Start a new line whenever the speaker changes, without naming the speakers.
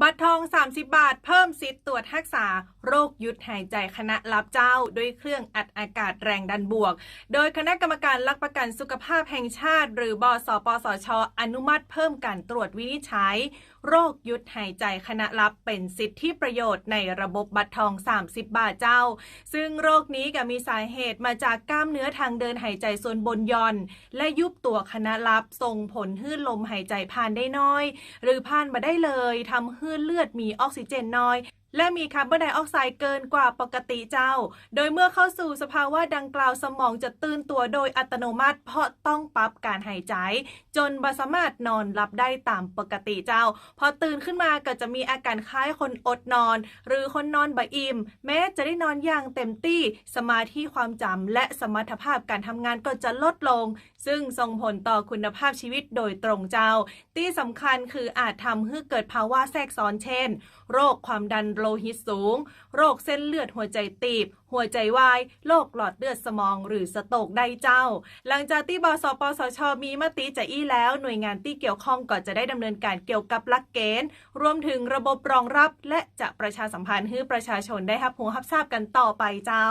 บัตรทอง 30 บาท เพิ่มสิทธิ์ตรวจรักษา โรคยุดหายใจคณะรับเจ้า ด้วยเครื่องอัดอากาศแรงดันบวก โดยคณะกรรมการหลักประกันสุขภาพแห่งชาติ หรือบสปสช อนุมัติเพิ่มการตรวจวินิจฉัย โรคยุดหายใจคณะรับเป็นสิทธิประโยชน์ในระบบบัตรทอง 30 บาทเจ้า ซึ่งโรคนี้ก็มีสาเหตุมาจากกล้ามเนื้อทางเดินหายใจส่วนบนย่อน และยุบตัวคณะรับส่งผลให้ลมหายใจผ่านได้น้อย หรือผ่านมาได้เลยทำพืชเลือดมีออกซิเจนน้อย และมีคาร์บอนไดออกไซด์เกินกว่าปกติเจ้า โดยเมื่อเข้าสู่สภาวะดังกล่าวสมองจะตื่นตัวโดยอัตโนมัติ เพราะต้องปรับการหายใจ จนบสามารถนอนหลับได้ตามปกติเจ้า พอตื่นขึ้นมาก็จะมีอาการคล้ายคนอดนอน หรือคนนอนบะอิ่มแม้จะได้นอนอย่างเต็มที่สมาธิความจำและสมรรถภาพการทำงานก็จะลดลง ซึ่งส่งผลต่อคุณภาพชีวิตโดยตรงเจ้า ที่สำคัญคืออาจทำให้เกิดภาวะแทรกซ้อนเช่น โรคความดันโลหิตสูง โรคเส้นเลือดหัวใจตีบ หัวใจวาย โรคหลอดเลือดสมองหรือสโตกได้เจ้า หลังจากที่บสปสช มีมติจะอี้แล้วหน่วยงานที่เกี่ยวข้องก็จะได้ดำเนินการเกี่ยวกับหลักเกณฑ์ รวมถึงระบบรองรับ และจะประชาสัมพันธ์ให้ประชาชนได้รับหูรับทราบกันต่อไปเจ้า